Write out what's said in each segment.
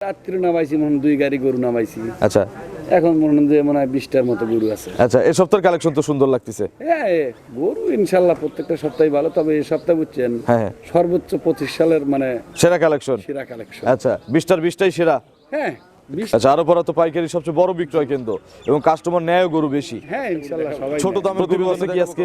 রাত্রি নামাইছি মনে দুই গাড়ি গরু নামাইছি। আচ্ছা। এখন মনে হয় যে মনে হয় বিশটার মতো গরু আছে। আচ্ছা এই সপ্তাহের কালেকশন তো সুন্দর লাগতেছে। হ্যাঁ এ, গরু ইনশাল্লাহ প্রত্যেকটা সপ্তাহে ভালো তবে এই সপ্তাহে বুঝছেন হ্যাঁ হ্যাঁ। সর্বোচ্চ পঁচিশ সালের মানে সেরা কালেকশন সেরা কালেকশন আচ্ছা বিশটার বিশটাই সেরা। হ্যাঁ। আচ্ছা আরও পরা তো পাইকারি সবচেয়ে বড় বিক্রয় কেন্দ্র এবং কাস্টমার নেয় গরু বেশি। হ্যাঁ সবাই ছোট দামের গরু আছে কি আজকে?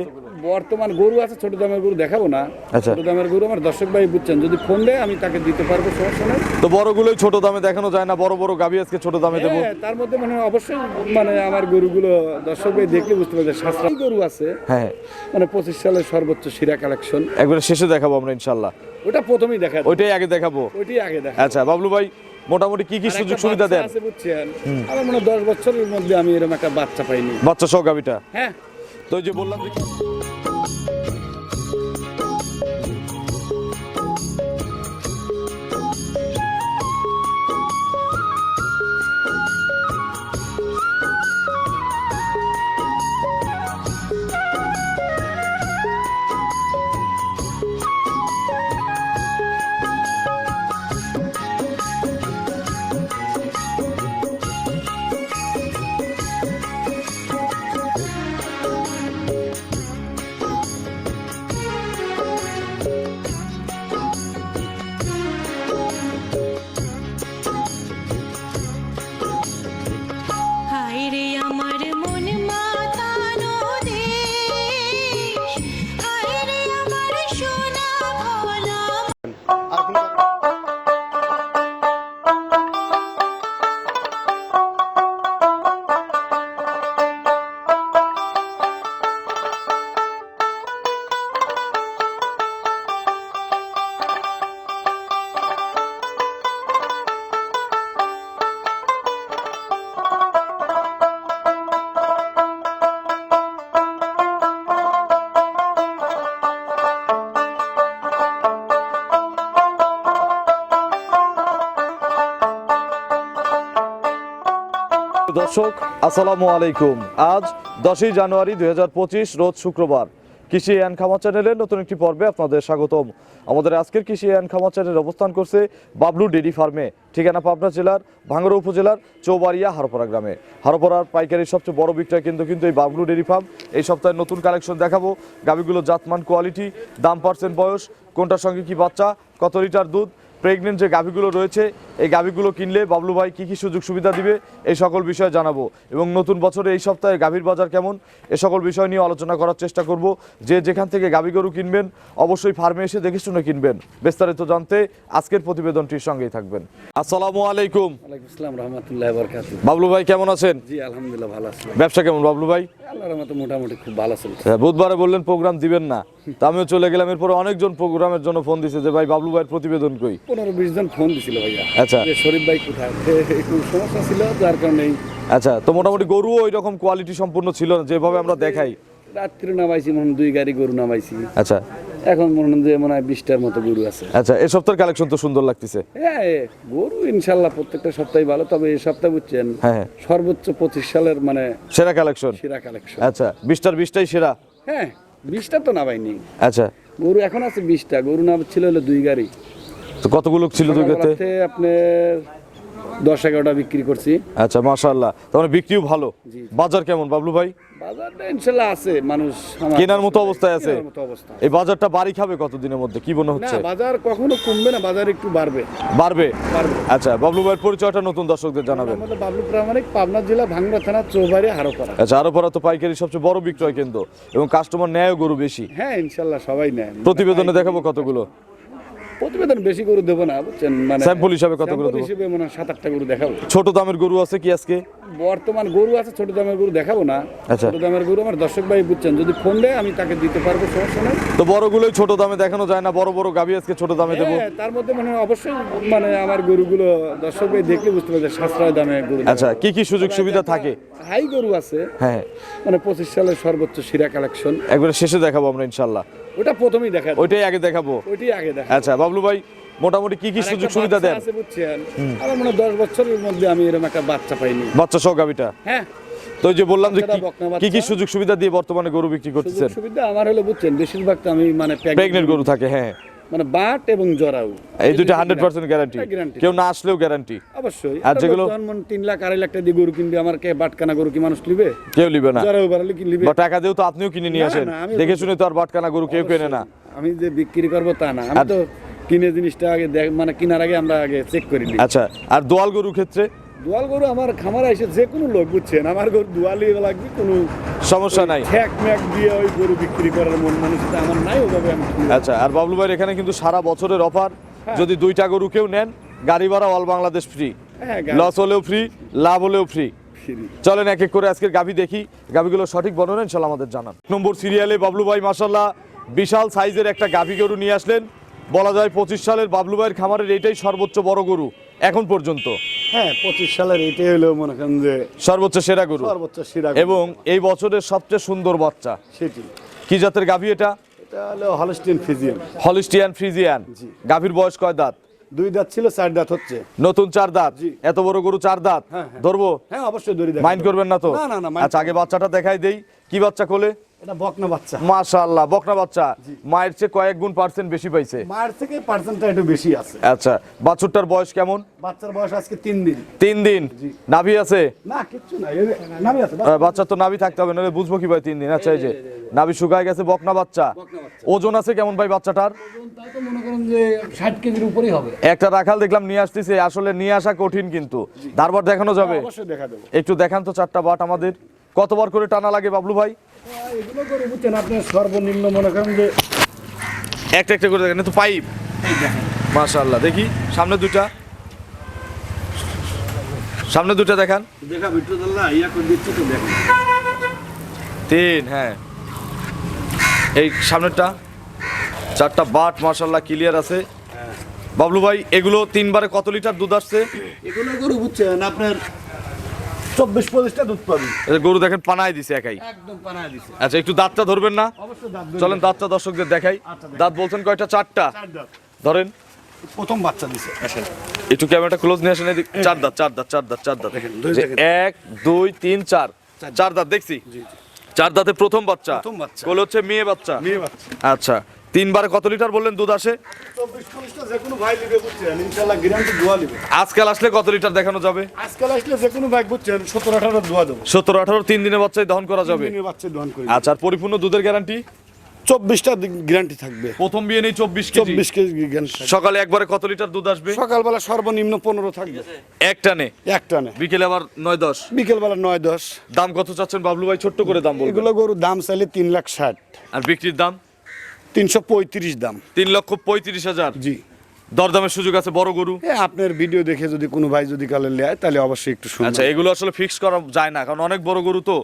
বর্তমান গরু আছে ছোট দামের গরু দেখাবো না। আচ্ছা। ছোট দামের গরু আমার দর্শক ভাই বুঝছেন যদি ফোন দেয় আমি তাকে দিতে পারব সমস্যা নেই। তো বড়গুলোই ছোট দামে দেখানো যায় না বড় বড় আজকে ছোট দামে দেবো। হ্যাঁ, তার মধ্যে মানে অবশ্যই মানে আমার গরুগুলো দর্শক ভাই দেখলে বুঝতে পারবে সাশ্রয়ী গরু আছে। হ্যাঁ হ্যাঁ। মানে পঁচিশ সালের সর্বোচ্চ শিরা কালেকশন একবারে শেষে দেখাবো আমরা ইনশাল্লাহ। ওটা প্রথমেই দেখা ওইটাই আগে দেখাবো। ওইটাই আগে দেখা আচ্ছা বাবলু ভাই মোটামুটি কি কি সুযোগ সুবিধা দেন? আছে বুঝছেন? আমার মনে হয় দশ বছরের মধ্যে আমি এরকম একটা বাচ্চা পাইনি। বাচ্চা সহ গাভিটা হ্যাঁ। তো যে বললাম যে দর্শক, আসসালামু আলাইকুম। আজ দশই জানুয়ারি দুই হাজার পঁচিশ, রোজ শুক্রবার। কৃষি অ্যান খামা চ্যানেলের নতুন একটি পর্বে আপনাদের স্বাগতম। আমাদের আজকের কৃষি অ্যান খামা চ্যানেল অবস্থান করছে বাবলু ডেরি ফার্মে, ঠিকানা পাবনা জেলার ভাঙ্গড়া উপজেলার চৌবাড়িয়া হারোপাড়া গ্রামে। হারোপাড়ার পাইকারির সবচেয়ে বড় বিক্রয় কিন্তু কিন্তু এই বাবলু ডেরি ফার্ম। এই সপ্তাহে নতুন কালেকশন দেখাবো। গাবিগুলো জাতমান কোয়ালিটি, দাম পার্সেন্ট বয়স, কোনটার সঙ্গে কি বাচ্চা, কত লিটার দুধ প্রেগনেন্ট যে গাভীগুলো রয়েছে এই গাভীগুলো কিনলে বাবলু ভাই কী কী সুযোগ সুবিধা দিবে এই সকল বিষয়ে জানাব। এবং নতুন বছরে এই সপ্তাহে গাভীর বাজার কেমন এ সকল বিষয় নিয়ে আলোচনা করার চেষ্টা করব। যে যেখান থেকে গাভী গরু কিনবেন অবশ্যই ফার্মে এসে দেখে শুনে কিনবেন। বিস্তারিত জানতে আজকের প্রতিবেদনটির সঙ্গেই থাকবেন। আসসালামু আলাইকুম। বাবলু ভাই কেমন আছেন? জি আলহামদুলিল্লাহ ভালো আছি। ব্যবসা কেমন বাবলু ভাই? আল্লাহর মতো মোটামুটি খুব ভালো চলছে। হ্যাঁ, বুধবারে বললেন প্রোগ্রাম দিবেন না। তা আমিও চলে গেলাম এরপরে অনেকজন প্রোগ্রামের জন্য ফোন দিছে যে ভাই বাবলু ভাইয়ের প্রতিবেদন কই? পনেরো বিশ জন ফোন দিছিল ভাইয়া। আচ্ছা। শরীফ ভাই কোথায়? একটু সমস্যা ছিল যার কারণে আচ্ছা তো মোটামুটি গরুও ওই রকম কোয়ালিটি সম্পূর্ণ ছিল না যেভাবে আমরা দেখাই। রাত্রি নামাইছি মনে দুই গাড়ি গরু নামাইছি। আচ্ছা। এখন মনে হয় যে মনে হয় বিশটার মতো গরু আছে। আচ্ছা এই সপ্তাহের কালেকশন তো সুন্দর লাগতেছে। হ্যাঁ গরু ইনশাল্লাহ প্রত্যেকটা সপ্তাহে ভালো তবে এই সপ্তাহে বুঝছেন হ্যাঁ হ্যাঁ। সর্বোচ্চ পঁচিশ সালের মানে সেরা কালেকশন সেরা কালেকশন আচ্ছা বিশটার বিশটাই সেরা। হ্যাঁ বিশটা তো নামাইনি। আচ্ছা। গরু এখন আছে বিশটা গরু নাম ছিল হলো দুই গাড়ি। তো কতগুলো ছিল দুই গাতে আপনার দশ এগারোটা বিক্রি করছি। আচ্ছা মাশাআল্লাহ। তার মানে বিক্রিও ভালো। বাজার কেমন বাবলু ভাই? বাজারটা ইনশাল্লাহ আছে মানুষ কেনার মতো অবস্থায় আছে? কেনার মতো অবস্থা। এই বাজারটা বাড়ি খাবে কতদিনের মধ্যে? কি মনে হচ্ছে? বাজার কখনো কমবে না বাজার একটু বাড়বে। বাড়বে? বাড়বে। আচ্ছা বাবলু ভাইয়ের পরিচয়টা নতুন দর্শকদের জানাবেন। আমাদের বাবলু প্রামাণিক পাবনা জেলা ভাঙ্গা থানা চৌবাড়ি হারোপাড়া। আচ্ছা তো পাইকারি সবচেয়ে বড় বিক্রয় কেন্দ্র এবং কাস্টমার নেয় গরু বেশি। হ্যাঁ ইনশাল্লাহ সবাই নেয়। প্রতিবেদনে দেখাবো কতগুলো। প্রতিবেদন বেশি গরু দেবো না বুঝছেন? মানে Sample হিসাবে কতগুলো sample দেবো? হিসেবে মনে সাত আটটা গরু দেখাবো। ছোট দামের গরু আছে কি আজকে? বর্তমান গরু আছে ছোট দামের গরু দেখাবো না। আচ্ছা। ছোট দামের গরু আমার দর্শক ভাই বুঝছেন যদি ফোন দেয় আমি তাকে দিতে পারব সমস্যা নেই। তো বড়গুলোই ছোট দামে দেখানো যায় না বড় বড় গাভি আজকে ছোট দামে দেবো? হ্যাঁ, তার মধ্যে মানে অবশ্যই মানে আমার গরুগুলো দর্শক ভাই দেখলে বুঝতে পারবে সাশ্রয় দামে গরু আচ্ছা কি কি সুযোগ সুবিধা থাকে? হাই গরু আছে হ্যাঁ। মানে পঁচিশ সালের সর্বোচ্চ শিরা কালেকশন। একবারে শেষে দেখাবো আমরা ইনশাল্লাহ। ওটা প্রথমেই দেখাবো। ওইটাই আগে দেখাবো। ওইটাই আগে দেখাবো। আচ্ছা বাবলু ভাই মোটামুটি কি কি সুযোগ সুবিধা দেন? আছে বুঝছেন? আমার মনে হয় দশ বছরের মধ্যে আমি এরকম একটা বাচ্চা পাইনি। বাচ্চা সহ গাভিটা? হ্যাঁ। তো ওই যে বললাম যে কি- কি সুযোগ সুবিধা দিয়ে বর্তমানে গরু বিক্রি করতেছেন? সুবিধা আমার হলো বুঝছেন বেশিরভাগ তো আমি মানে প্রেগনেন্ট গরু থাকে হ্যাঁ। মানে বাট এবং জরাউ এই দুইটা হান্ড্রেড পার্সেন্ট গ্যারান্টি কেউ না আসলেও গ্যারান্টি অবশ্যই। আর যেগুলো- তিন লাখ আড়াই লাখ টাকা দিয়ে গরু কিনবে আমার কে বাটকানা গরু কি মানুষ নিবে? কেউ নিবে না। জরাউ বাড়ালে কি নিবে? টাকা দিয়েও তো আপনিও কিনে নিয়ে আসেন। দেখে শুনে তো আর বাটকানা গরু কেউ কেনে না। আমি যে বিক্রি করব তা না। আমি তো কিনে জিনিসটা আগে মানে কেনার আগে আমরা আগে চেক করি আচ্ছা আর দোয়াল গরুর ক্ষেত্রে? দুয়াল গরু আমার খামারে এসে যে কোনো লোক বুঝছেন আমার গরু দুয়ালি লাগবে কোনো সমস্যা নাই। ঠ্যাক ম্যাক দিয়ে ওই গরু বিক্রি করার মন মানসিকতা আমার নাই ওভাবে আমি আচ্ছা আর বাবলু ভাইয়ের এখানে কিন্তু সারা বছরের অফার। হ্যাঁ। যদি দুইটা গরু কেউ নেন গাড়ি ভাড়া অল বাংলাদেশ ফ্রি হ্যাঁ লস হলেও ফ্রি লাভ হলেও ফ্রি ফ্রি। চলেন এক এক করে আজকের গাভি দেখি। গাভিগুলো সঠিক বর্ণনা ইনশাল্লাহ আমাদের জানান। নম্বর সিরিয়ালে বাবলু ভাই মাসাল্লাহ বিশাল সাইজের একটা গাভি গরু নিয়ে আসলেন। বলা যায় পঁচিশ সালের বাবলু ভাইয়ের খামারের এটাই সর্বোচ্চ বড় গরু। এখন পর্যন্ত? হ্যাঁ পঁচিশ সালের এইটাই হলো মনে করেন যে সর্বোচ্চ সেরা গরু। সর্বোচ্চ শিরা এবং এই বছরের সবচেয়ে সুন্দর বাচ্চা। সেটি। কি জাতের গাভী এটা? এটা হলো হলস্টিন ফিজিয়াম হলিস্টিয়ান ফ্রিজিয়ান জি। গাভীর বয়স কয় দাঁত? দুই দাঁত ছিল চার দাঁত হচ্ছে। নতুন চার দাঁত? জি। এত বড় গরু চার দাঁত? হ্যাঁ, হ্যাঁ। ধরবো? হ্যাঁ অবশ্যই দড়ি মাইন্ড করবেন না তো? না না না mind আচ্ছা আগে বাচ্চাটা দেখাই দেই। কি বাচ্চা কোলে? এটা বকনা বাচ্চা। মাশাআল্লাহ বকনা বাচ্চা। মায়ের চেয়ে কয়েক গুণ পার্সেন্ট বেশি পাইছে। মায়ের থেকে পার্সেন্টটা একটু বেশি আছে। আচ্ছা বাছুরটার বয়স কেমন? বাচ্চার বয়স আজকে তিন দিন। তিন দিন? নাভি আছে? না না নামি আছে আহ, বাচ্চার তো নাভি থাকতে হবে নাহলে বুঝব কি ভাই তিন দিন? আচ্ছা এই যে নাভি শুকায় গেছে বকনা বাচ্চা। ওজন আছে কেমন ভাই বাচ্চাটার? তাই তো মনে করেন যে ষাট কেজির উপরেই হবে। একটা রাখাল দেখলাম নিয়ে আসতেছে। আসলে নিয়ে আসা কঠিন কিন্তু। ধারবার দেখানো যাবে। অবশ্যই দেখা দেবো একটু দেখান তো চারটা বাট আমাদের। কতবার করে টানা লাগে বাবলু ভাই? এগুলো করে বুঝছেন সর্বনিম্ন মনে করেন যে একটা একটা করে দেখেন তো পাইপ। মাশাআল্লাহ দেখি সামনে দুটা সামনে দুটা দেখান। তিন হ্যাঁ। এই সামনেরটা চারটা বাট মাশাআল্লাহ ক্লিয়ার আছে। বাবলু ভাই এগুলো তিনবারে কত লিটার দুধ আসছে? এগুলো গরু বুঝছেন আপনার চব্বিশ পঁচিশটা দুধ পাবি। গরু দেখেন পানায় দিছে একাই। একদম পানায় দিছে। আচ্ছা একটু দাঁতটা ধরবেন না? অবশ্যই চলেন দাঁতটা দর্শকদের দেখাই। দাঁত বলছেন কয়টা? চারটা। ধরেন। প্রথম বাচ্চা দিছে। একটু ক্যামেরাটা ক্লোজ নিয়ে আসেন চার দাঁত চার দাঁত চার দাঁত চার দাঁত। এক দুই তিন চার। চার দাঁত। দেখছি? চার দাঁতে প্রথম বাচ্চা। প্রথম বাচ্চা। কোলে হচ্ছে মেয়ে বাচ্চা। মেয়ে বাচ্চা। আচ্ছা। তিনবারে কত লিটার বললেন দুধ আসে? আজকাল আসলে কত লিটার দেখানো যাবে? আজকাল আসলে যে কোনো ভাই বুঝছেন? সতেরো আঠারো দোয়া দেবো। সত্তর আঠারো তিন দিনের বাচ্চায় দহন করা যাবে। আচ্ছা আর পরিপূর্ণ দুধের গ্যারান্টি চব্বিশটা গ্যারান্টি থাকবে। প্রথম বিয়ে নেই চব্বিশ চব্বিশ কেজি সকালে একবারে কত লিটার দুধ আসবে? সকালবেলা সর্বনিম্ন পনেরো থাকবে। এক টানে একটা নে। বিকেলে আবার নয় দশ। বিকেলবেলা নয় দশ। দাম কত চাচ্ছেন বাবলু ভাই? ছোট্ট করে দাম এগুলো গরুর দাম চাইলে তিন লাখ ষাট। আর বিক্রির দাম? তিনশো পঁয়ত্রিশ দাম। তিন লক্ষ পঁয়ত্রিশ হাজার। জি। দরদামের সুযোগ আছে বড় গরু। হ্যাঁ আপনার ভিডিও দেখে যদি কোনো ভাই যদি কালে নেয় তাহলে অবশ্যই একটু শুনুন আচ্ছা এগুলো আসলে ফিক্স করা যায় না কারণ অনেক বড় গরু তো।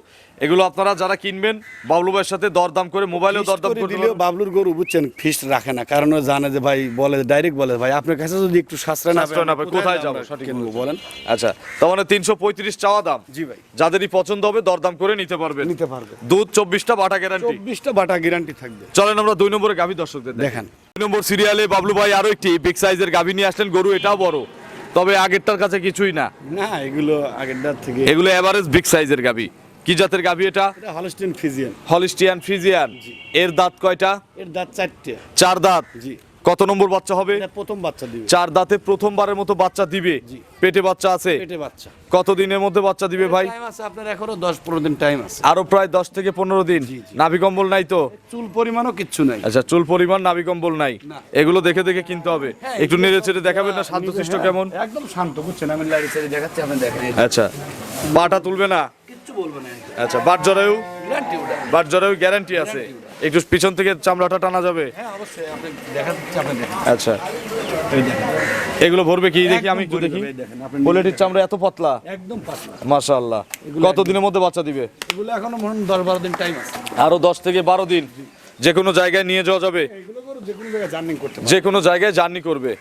এগুলো আপনারা যারা কিনবেন বাবলু ভাইয়ের সাথে দরদাম করে মোবাইলেও দরদাম করে দিলেও বাবলুর গরু বুঝছেন ফিস্ট রাখে না। কারণ ও জানে যে ভাই বলে ডাইরেক্ট বলে ভাই আপনার কাছে যদি একটু সাশ্রয় না না কোথায় যাব? সঠিক বলেন। আচ্ছা তার মানে তিনশো পঁয়ত্রিশ চাওয়া দাম। জি ভাই। যাদেরই পছন্দ হবে দরদাম করে নিতে পারবেন। নিতে পারবে। দুধ চব্বিশটা বাটা গ্যারান্টি চব্বিশটা বাটা গ্যারান্টি থাকবে। চলেন আমরা দুই নম্বরে গাভী দর্শকদের। দেখান। দুই নম্বর সিরিয়ালে বাবলু ভাই আরও একটি বিগ সাইজের গাভী নিয়ে আসলেন গরু এটাও বড়। তবে আগেরটার কাছে কিছুই না। না এগুলো আগেরটার থেকে এগুলো এভারেজ বিগ সাইজের গাভী। কি জাতের গাভী এটা? হলস্টিন ফিজিয়ান হলিস্টিয়ান ফ্রিজিয়ান এর দাঁত কয়টা? এর দাঁত চারটে। চার দাঁত। জি। কত নম্বর বাচ্চা হবে? প্রথম বাচ্চা দিবে। চার দাঁতে প্রথমবারের মতো বাচ্চা দিবে। পেটে বাচ্চা আছে? পেটে বাচ্চা। কত দিনের মধ্যে বাচ্চা দিবে ভাই? টাইম আছে আপনার এখনও দশ পনেরো দিন টাইম আছে। আরও প্রায় দশ থেকে পনেরো দিন। জি, জি। নাভি কম্বল নাই তো? চুল পরিমাণও কিচ্ছু নাই। আচ্ছা চুল পরিমাণ নাভি কম্বল নাই। এগুলো দেখে দেখে কিনতে হবে। একটু নেড়ে চেড়ে দেখাবেন না? শান্তশিষ্ট হ্যাঁ, কেমন? একদম শান্ত বুঝছেন? আমি লাইট সাইড দেখাচ্ছি আপনি দেখেন। আচ্ছা। পাটা তুলবে না? কিচ্ছু বলব না আচ্ছা বাট জরায়ু? গ্যারান্টি ওটা। বাট জরায়ু গ্যারান্টি আছে। একটু পিছন থেকে চামড়াটা টানা যাবে। হ্যাঁ অবশ্যই আপনি দেখা আপনি দেখেন। আচ্ছা। এই দেখেন। এগুলো ভরবে কি? দেখি আমি একটু দেখি। পোলেটির চামড়া এত পাতলা? একদম পাতলা। মাশাআল্লাহ। কত দিনের মধ্যে বাচ্চা দিবে? এগুলো এখনও মনে হয় দশ বারো দিন টাইম আছে। আরও দশ থেকে বারো দিন। যে কোনো জায়গায় নিয়ে যাওয়া যাবে। যে কোনো জায়গায় জার্নিং করবে।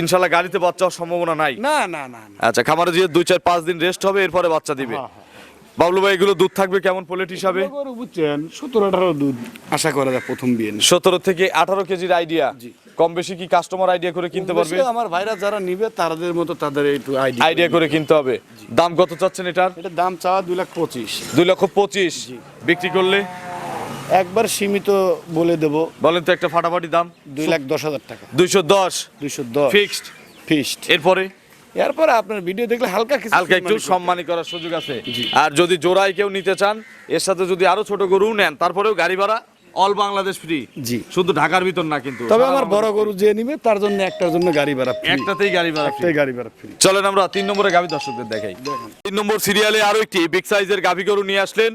ইনশাল্লাহ গাড়িতে বাচ্চা হওয়ার সম্ভাবনা নাই। না না না আচ্ছা খামারে যে দুই চার পাঁচ দিন রেস্ট হবে এরপরে বাচ্চা দিবে। হ্যাঁ, বাবলু ভাই এগুলো দুধ থাকবে কেমন পোলেট হিসাবে? বুঝছেন সতেরো আঠারো দুধ আশা করা যায় প্রথম বিয়ে। সতেরো থেকে আঠারো কেজির আইডিয়া কম বেশি কি কাস্টমার আইডিয়া করে কিনতে পারবে? আমার ভাইরা যারা নিবে তাদের মতো তাদের একটু আইডিয়া আইডিয়া করে কিনতে হবে। দাম কত চাচ্ছেন এটার? এটা দাম চাওয়া দুই লাখ পঁচিশ। দুই লক্ষ পঁচিশ। বিক্রি করলে? একবার সীমিত বলে দেব। বলেন তো একটা ফাটাফাটি দাম। দুই লাখ দশ হাজার টাকা। দুইশো দশ। দুইশো দশ। ফিক্সড ফিক্সড এরপরে? এরপরে আপনার ভিডিও দেখলে হালকা কিছু হালকা একটু সম্মানী করার সুযোগ আছে। আর যদি জোড়াই কেউ নিতে চান এর সাথে যদি আরও ছোট গরু নেন তারপরেও গাড়ি ভাড়া অল বাংলাদেশ ফ্রি জি। শুধু ঢাকার ভিতর না কিন্তু। তবে আমার বড় গরু যে নিবে তার জন্য একটার জন্য গাড়ি ভাড়া। একটাতেই গাড়ি ভাড়া গাড়ি ভাড়া ফ্রি চলেন আমরা তিন নম্বরে গাভী দর্শকদের দেখাই। তিন নম্বর সিরিয়ালে আরও একটি বিগ সাইজের গাভী গরু নিয়ে আসলেন।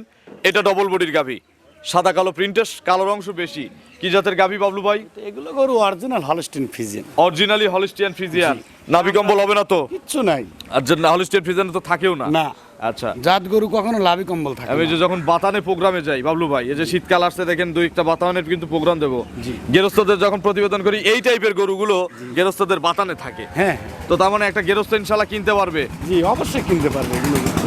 এটা ডবল বডির গাভী। সাদা কালো প্রিন্টের কালো অংশ বেশি। কি জাতের গাভি বাবলু ভাই? এগুলো গরু original Holstein Friesian originally Holstein Friesian নাভি কম্বল হবে না তো? কিচ্ছু নাই। আর হলিস্টিয়ান ফ্রিজিয়ান তো থাকেও না। না। আচ্ছা। জাত গরু কখনো লাভি কম্বল থাকে আমি যে যখন বাতানে প্রোগ্রামে যাই বাবলু ভাই এই যে শীতকাল আসছে দেখেন দুই একটা বাতানের কিন্তু প্রোগ্রাম দেবো। গেরস্তদের যখন প্রতিবেদন করি এই টাইপের গরুগুলো গেরস্তদের বাতানে থাকে। হ্যাঁ। তো তার মানে একটা গেরস্ত ইনশাল্লাহ কিনতে পারবে। জি অবশ্যই কিনতে পারবে।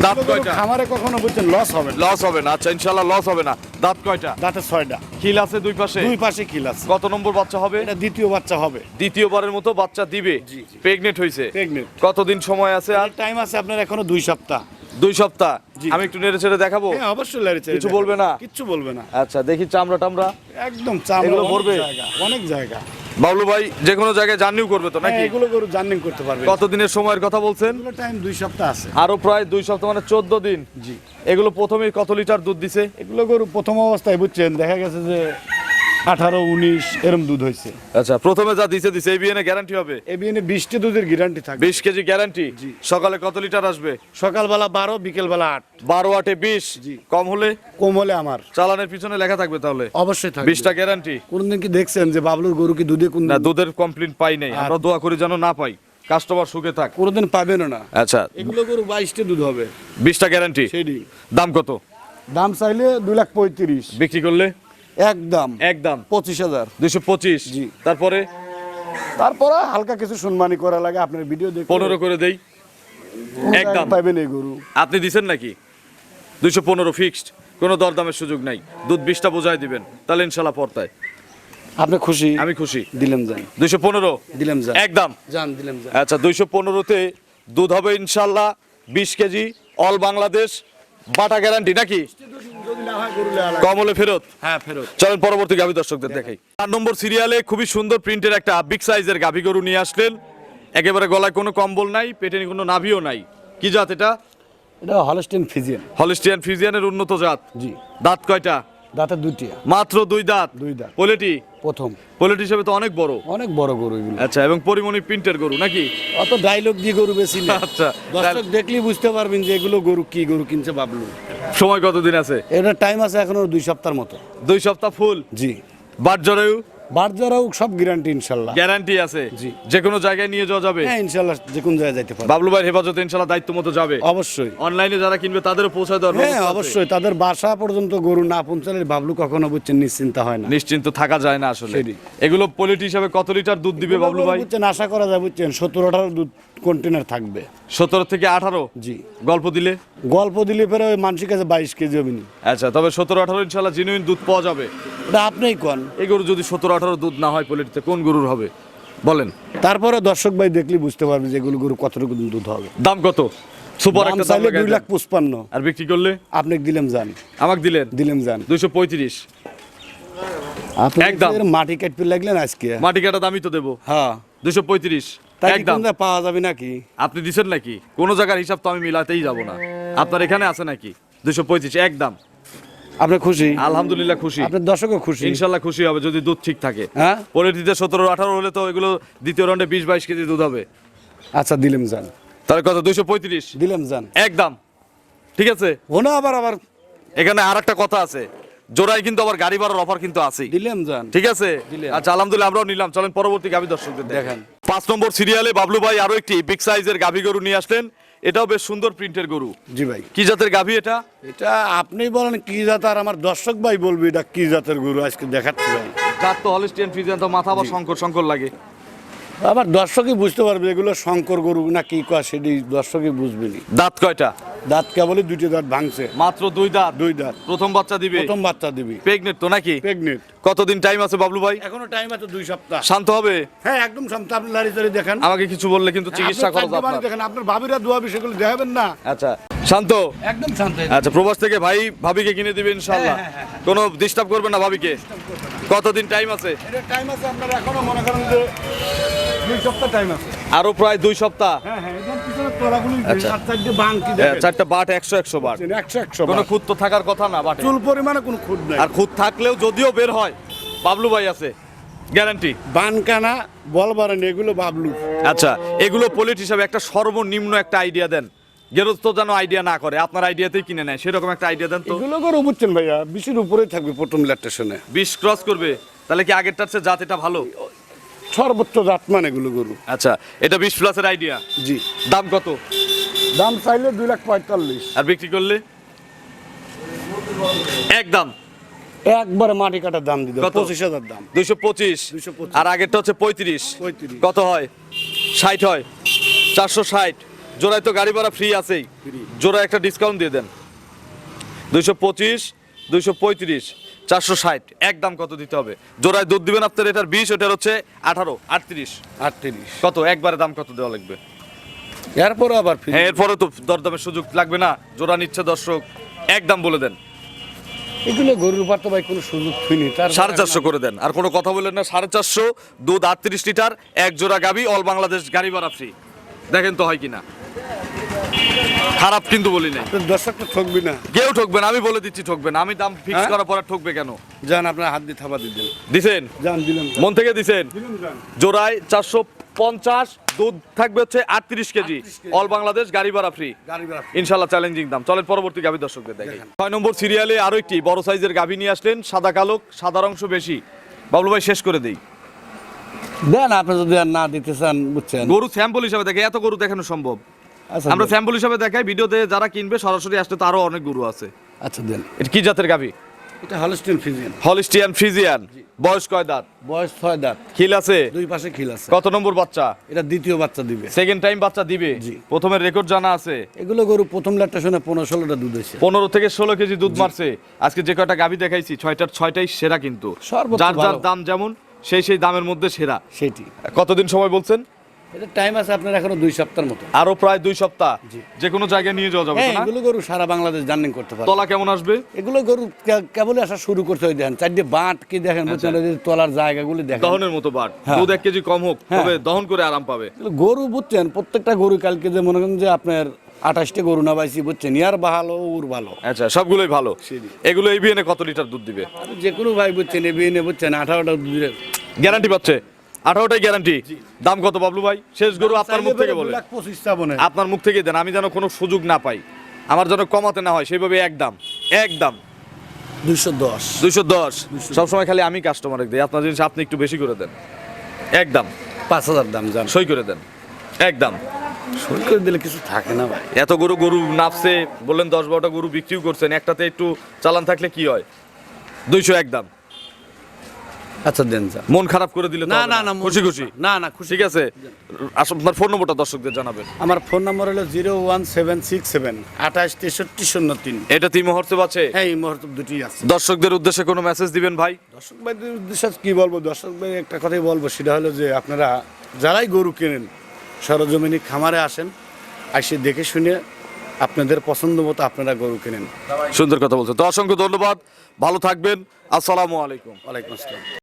দাঁত কয়টা? খামারে কখনো বুঝছেন লস হবে লস হবে না। আচ্ছা ইনশাল্লাহ লস হবে না। দাঁত কয়টা? দাঁতে ছয়টা। খিল আছে দুই পাশে? দুই পাশে কিল আছে। কত নম্বর বাচ্চা হবে? এটা দ্বিতীয় বাচ্চা হবে। দ্বিতীয়বারের মতো বাচ্চা দিবে। প্রেগনেন্ট হয়েছে প্রেগনেন্ট কতদিন সময় আছে আর? টাইম আছে আপনার এখনও দুই সপ্তাহ। দুই সপ্তাহ। আমি একটু নেড়ে ছেড়ে দেখাবো? হ্যাঁ অবশ্যই কিছু বলবে না? কিচ্ছু বলবে না। আচ্ছা দেখি চামড়া টামড়া। একদম চামড়া ভরবে? অনেক জায়গা। বাবলু ভাই যে কোনো জায়গায় জার্নিও করবে তো হ্যাঁ, নাকি এগুলো গরু জার্নিং করতে পারবে। কতদিনের সময়ের কথা বলছেন? টাইম দুই সপ্তাহ আছে। আরও প্রায় দুই সপ্তাহ মানে চোদ্দ দিন। জি। এগুলো প্রথমেই কত লিটার দুধ দিছে? এগুলো গরু প্রথম অবস্থায় বুঝছেন দেখা গেছে যে আঠারো উনিশ এরম দুধ হয়েছে আচ্ছা প্রথমে যা দিছে দিছে বিয়ে গ্যারান্টি হবে? এ বিয়ে বিশটি দুধের গ্যারান্টি থাকবে। বিশ কেজি গ্যারান্টি সকালে কত লিটার আসবে? সকালবেলা বারো বিকেলবেলা আট। বারো আটে বিশ? কম হলে? কম হলে আমার। চালানের পিছনে লেখা থাকবে তাহলে? অবশ্যই থাকবে। বিশটা গ্যারান্টি কোনদিন কি দেখছেন যে বাবলুর গরু কি দুধে কোন না দুধের কমপ্লেন পাই নাই। আমরা দোয়া করি যেন না পাই। কাস্টমার সুখে থাক। কোনোদিন পাবেনও না। আচ্ছা। এগুলো গরু বাইশটি দুধ হবে। বিশটা গ্যারান্টি দাম কত? দাম চাইলে দুই লাখ পঁয়ত্রিশ। বিক্রি করলে? একদম। একদম। পঁচিশ হাজার। দুইশো পঁচিশ। জি। তারপরে? তারপরে হালকা কিছু সম্মানী করা লাগে আপনার ভিডিও দেখে পনেরো করে দেই। একদম। পাবেন এই গরু? আপনি দিছেন নাকি? দুইশো পনেরো ফিক্সড কোনো দরদামের সুযোগ নাই। দুধ বিশটা বোঝাই দিবেন তাহলে ইনশাল্লাহ পড়তায়। আপনি খুশি? আমি খুশি। দিলাম যান। দুইশো পনেরো? দিলাম যান। একদম। যান দিলাম যান। আচ্ছা দুইশো পনেরোতে দুধ হবে ইনশাল্লাহ বিশ কেজি অল বাংলাদেশ বাটা গ্যারান্টি নাকি? যদি না হয় গরু লেয়া লাগে। কম হলে ফেরত? হ্যাঁ ফেরত। চলেন পরবর্তী গাভী দর্শকদের দেখাই। চার নম্বর সিরিয়ালে খুবই সুন্দর প্রিন্টের একটা বিগ সাইজের গাভী গরু নিয়ে আসলেন। একেবারে গলায় কোনো কম্বল নাই পেটে কোনো নাভিও নাই। কি জাত এটা? এটা হলস্টিয়ান ফিজিয়ান হলিস্টিয়ান ফিজিয়ানের উন্নত জাত। জি। দাঁত কয়টা? দাঁতে দুটি মাত্র দুই দাঁত। দুই দাঁত। পোলেটি প্রথম। পোলট্রি হিসেবে তো অনেক বড়। অনেক বড় গরু এগুলো। আচ্ছা এবং পরিমণি প্রিন্টের গরু নাকি? অত ডায়লগ দিয়ে গরু বেশি না। আচ্ছা দর্শক দেখলে বুঝতে পারবেন যে এগুলো গরু কি গরু কিনছে বাবলু। সময় কতদিন আছে? এটা টাইম আছে এখনও দুই সপ্তাহের মতো। দুই সপ্তাহ ফুল জি। বাট জরায়ু? বারজারাও সব গ্যারান্টি ইনশাল্লাহ। গ্যারান্টি আছে? জি। যে কোনো জায়গায় নিয়ে যাওয়া যাবে? হ্যাঁ ইনশাল্লাহ যে কোনো জায়গায় যাইতে পারবে। বাবলু ভাই হেফাজতে ইনশাল্লাহ দায়িত্ব মতো যাবে? অবশ্যই। অনলাইনে যারা কিনবে তাদেরও পৌঁছায় দেওয়ার হ্যাঁ অবশ্যই। তাদের বাসা পর্যন্ত গরু না পৌঁছালে বাবলু কখনো বুঝছেন নিশ্চিন্তা হয় না। নিশ্চিন্ত থাকা যায় না আসলে। এগুলো পলিটি হিসাবে কত লিটার দুধ দিবে বাবলু ভাই? বুঝছেন আশা করা যায় বুঝছেন সত্তর আঠারো দুধ কন্টেনার থাকবে। সতেরো থেকে আঠারো? জি। গল্প দিলে? গল্প দিলে ফেরে ওই মানুষের কাছে বাইশ কেজি হবে আচ্ছা তবে সতেরো আঠারো ইনশাল্লাহ জিনুইন দুধ পাওয়া যাবে। ওটা আপনিই কন। এই গরু যদি সতেরো আঠারো দুধ না হয় পলিটিতে কোন গরুর হবে? বলেন। তারপরে দর্শক ভাই দেখলে বুঝতে পারবে যে এগুলো গরু কতটুকু দুধ হবে। দাম কত? সুপার একটা দাম দুই লাখ পঁচপান্ন। আর বিক্রি করলে? আপনি দিলেম যান। আমাকে দিলেন? দিলেম যান। দুইশো পঁয়ত্রিশ। আপনি একদম। মাটি কাটতে লাগলেন আজকে। মাটি কাটা দামই তো দেবো। হ্যাঁ। দুইশো পঁয়ত্রিশ। তাই কি একদম। পাওয়া যাবে নাকি? আপনি দিছেন নাকি? কোনো জায়গার হিসাব তো আমি মিলাতেই যাব না। আপনার এখানে আছে নাকি? দুইশো পঁয়ত্রিশ একদম। আপনি খুশি? আলহামদুলিল্লাহ খুশি। আপনার দর্শকও খুশি। ইনশাল্লাহ খুশি হবে যদি দুধ ঠিক থাকে। হ্যাঁ? সতেরো আঠারো হলে তো এগুলো দ্বিতীয় রাউন্ডে বিশ বাইশ কেজি দুধ হবে। আচ্ছা দিলেম যান। কত? দুইশো পঁয়ত্রিশ? দিলেম যান। একদম। ঠিক আছে? ওনা আবার আবার। এখানে আর একটা কথা আছে। কিন্তু আবার গাড়ি ভাড়ার অফার কিন্তু আছে দিলেম যান। ঠিক আছে? আচ্ছা আলহামদুলিল্লাহ আমরাও নিলাম। চলেন পরবর্তী গাভী দর্শকদের দেখেন। পাঁচ নম্বর সিরিয়ালে বাবলু ভাই আরও একটি বিগ সাইজের গাভী গরু নিয়ে আসলেন। এটাও বেশ সুন্দর প্রিন্টের গরু। জি ভাই। কি জাতের গাভী এটা? এটা আপনি বলেন কি জাত আর আমার দর্শক ভাই বলবে এটা কি জাতের গরু? আজকে দেখাচ্ছি ভাই। জাত তো হলিস্টিয়ান ফ্রিজিয়ান তো মাথা বা শঙ্কর শঙ্কর লাগে। আবার দর্শকই বুঝতে পারবে এগুলো শঙ্কর গরু না কি কয় সেটি দর্শকই বুঝবে নি। দাঁত কয়টা? দাঁত কেবলই দুটি দাঁত ভাঙছে। মাত্র দুই দাঁত? দুই দাঁত। প্রথম বাচ্চা দিবে? প্রথম বাচ্চা দিবি। প্রেগনেন্ট তো নাকি? প্রেগনেন্ট কতদিন টাইম আছে বাবলু ভাই? এখনও টাইম আছে দুই সপ্তাহ। শান্ত হবে? হ্যাঁ একদম সপ্তাহ আপনি লারি চারি দেখেন। আমাকে কিছু বললে কিন্তু চিকিৎসা আপনার খরচ আপনার। দেখেন আপনার ভাবিরা দোয়া বিষয়গুলো দেখাবেন না। আচ্ছা শান্ত? একদম শান্ত। আচ্ছা প্রবাস থেকে ভাই ভাবিকে কিনে দিবে ইনশাল্লাহ কোনো ডিস্টার্ব করবেন না ভাবিকে? কতদিন টাইম আছে? টাইম আছে আপনার এখনও মনে করেন যে দুই সপ্তাহ টাইম আছে। আরও প্রায় দুই সপ্তাহ? হ্যাঁ হ্যাঁ আচ্ছা। বাংকি হ্যাঁ, চারটা বাট একশো একশো বাট। একশো একশো কোনো খুদ তো থাকার কথা না বাটে? চুল পরিমাণে কোনো খুদ নাই। আর খুদ থাকলেও যদিও বের হয় বাবলু ভাই আছে গ্যারান্টি। বানকানা বলবারেন এগুলো বাবলু। আচ্ছা এগুলো পলিট হিসাবে একটা সর্বনিম্ন একটা আইডিয়া দেন। গেরস্ত যেন আইডিয়া না করে আপনার আইডিয়াতেই কিনে নেয় সেরকম একটা আইডিয়া দেন তো। এগুলো করে বুঝছেন ভাইয়া বিশের উপরেই থাকবে প্রথম ল্যাকটেশনে বিশ ক্রস করবে তাহলে কি আগেরটার চেয়ে জাত এটা ভালো? সর্বোচ্চ জাতমান এগুলো গরু। আচ্ছা এটা বিশ প্লাসের আইডিয়া জি। দাম কত? দাম চাইলে দুই লাখ পঁয়তাল্লিশ। আর বিক্রি করলে? একদম একবারে মাটি কাটার দাম দিতে? পঁচিশ হাজার দাম। দুইশো পঁচিশ। 225 আর আগেরটা হচ্ছে পঁয়ত্রিশ। 35 কত হয়? ষাট হয়। চারশো ষাট। জোড়ায় তো গাড়ি ভাড়া ফ্রি আছেই। Free। জোড়া একটা ডিসকাউন্ট দিয়ে দেন। দুইশো পঁচিশ দুইশো পঁয়ত্রিশ চারশো ষাট। এক দাম কত দিতে হবে? জোড়ায় দুধ দিবেন আপনার এটার বিশ ওটার হচ্ছে আঠারো আটত্রিশ। আটত্রিশ। কত? একবারে দাম কত দেওয়া লাগবে? এরপরে আবার হ্যাঁ এরপরে তো দরদামের সুযোগ লাগবে না। জোড়া নিচ্ছে দর্শক এক দাম বলে দেন। এগুলো গরুর পার তো ভাই কোনো সুযোগ ফিনি তার সাড়ে চারশো করে দেন। আর কোনো কথা বললেন না সাড়ে চারশো দুধ আটত্রিশ লিটার এক জোড়া গাবি অল বাংলাদেশ গাড়ি ভাড়া ফ্রি দেখেন তো হয় কিনা। খারাপ কিন্তু বলি নাই। দর্শক তো ঠকবি না। কেউ ঠকবেন আমি বলে দিচ্ছি ঠকবেন আমি দাম ফিক্স হ্যাঁ? করার পরে ঠকবে কেন? যান আপনার হাত দিয়ে থাবা দিতেন দিছেন? যান দিলাম মন থেকে দিছেন? জোড়ায় চারশো পঞ্চাশ দুধ থাকবে হচ্ছে আটত্রিশ কেজি। 38 কেজি। অল বাংলাদেশ গাড়ি ভাড়া ফ্রি গাড়ি ভাড়া ইনশাল্লাহ চ্যালেঞ্জিং দাম। চলেন পরবর্তী গাভী দর্শকদের দেখেন। ছয় নম্বর সিরিয়ালে আরও একটি বড় সাইজের গাভী নিয়ে আসলেন সাদা কালো সাদার অংশ বেশি। বাবলু ভাই শেষ করে দেই। দেন আপনি যদি আর না দিতে চান বুঝছেন। গরু স্যাম্পল হিসাবে দেখে এত গরু দেখানো সম্ভব? আচ্ছা আমরা স্যাম্পল হিসাবে দেখাই ভিডিওতে যারা কিনবে সরাসরি আসলে তো আরও অনেক গরু আছে। আচ্ছা দেন। এটা কি জাতের গাভী? এটা হলস্টিন ফিজিয়ান হলিস্টিয়ান ফ্রিজিয়ান বয়স কয় দাঁত? বয়স ছয় দাঁত। খিল আছে? দুই পাশে খিল আছে। কত নম্বর বাচ্চা? এটা দ্বিতীয় বাচ্চা দিবে। সেকেন্ড টাইম বাচ্চা দিবে? জি। প্রথমের রেকর্ড জানা আছে? এগুলো গরু প্রথম লাটটা শুনে পনেরো ষোলোটা দুধ হয়েছে। পনেরো থেকে ষোলো কেজি দুধ মারছে। আজকে যে কয়টা গাভী দেখাইছি ছয়টার ছয়টাই সেরা কিন্তু। যার যার দাম যেমন সেই সেই দামের মধ্যে সেরা। সেটি। কতদিন সময় বলছেন? এটা টাইম আছে আপনার এখনও দুই সপ্তাহের মতো। আরও প্রায় দুই সপ্তাহ। যে কোনো জায়গায় নিয়ে যাওয়া যাবে হ্যাঁ এগুলো গরু সারা বাংলাদেশ জার্নিং করতে পারে তলা কেমন আসবে? এগুলো গরু কে- কেবলই আসা শুরু করতে হয় দেখেন। চারটে বাঁট কি দেখেন? বুঝছেন তলার জায়গাগুলি দেখেন। দহনের মতো বাট। হ্যাঁ। দুধ এক কেজি কম হোক হ্যাঁ। তবে দহন করে আরাম পাবে। গরু বুঝছেন প্রত্যেকটা গরু কালকে যে মনে করেন যে আপনার আঠাশটা গরু না পাইছি বুঝছেন? ইয়ার ভালো ওর ভালো। আচ্ছা সবগুলোই ভালো। এগুলো এই বিয়ে কত লিটার দুধ দিবে? যে কোনো ভাই বুঝছেন এ বিয়ে নিয়ে বুঝছেন আঠারোটা দুধে গ্যারান্টি পাচ্ছে? আঠারোটাই গ্যারান্টি? দাম কত বাবলু ভাই? শেষ গরু আপনার মুখ থেকে বলে। আপনার মুখ থেকে দেন আমি যেন কোনো সুযোগ না পাই। আমার যেন কমাতে না হয় সেইভাবে একদম একদম দুইশো দশ। দুইশো দশ? সবসময় খালি আমি কাস্টমার দিই। আপনার জিনিস আপনি একটু বেশি করে দেন। একদম পাঁচ হাজার দাম জান। সই করে দেন। একদম সই করে দিলে কিছু থাকে না ভাই। এত গরু গরু নাপছে বললেন দশ বারোটা গরু বিক্রিও করছেন একটাতে একটু চালান থাকলে কি হয়? দুইশো একদম আচ্ছা দেন যান। মন খারাপ করে দিলে না না না। খুশি খুশি? না না খুশি। ঠিক আছে। আপনার ফোন নম্বরটা দর্শকদের জানাবেন। আমার ফোন নাম্বার হলো zero one seven six seven আঠাশ তেষট্টি শূন্য তিন। এটা তিন মুহূর্তে আছে? হ্যাঁ এই মুহূর্তে দুটি আছে। দর্শকদের উদ্দেশ্যে কোনো মেসেজ দিবেন ভাই? দর্শক ভাইদের উদ্দেশ্যে কি বলব? দর্শক ভাই একটা কথাই বলব সেটা হলো যে আপনারা যারাই গরু কেনেন সরজমিনি খামারে আসেন এসে দেখে শুনে আপনাদের পছন্দ মতো আপনারা গরু কেনেন। সুন্দর কথা বলছেন। তো অসংখ্য ধন্যবাদ। ভালো থাকবেন। আসসালামু আলাইকুম। ওয়ালাইকুম আসসালাম।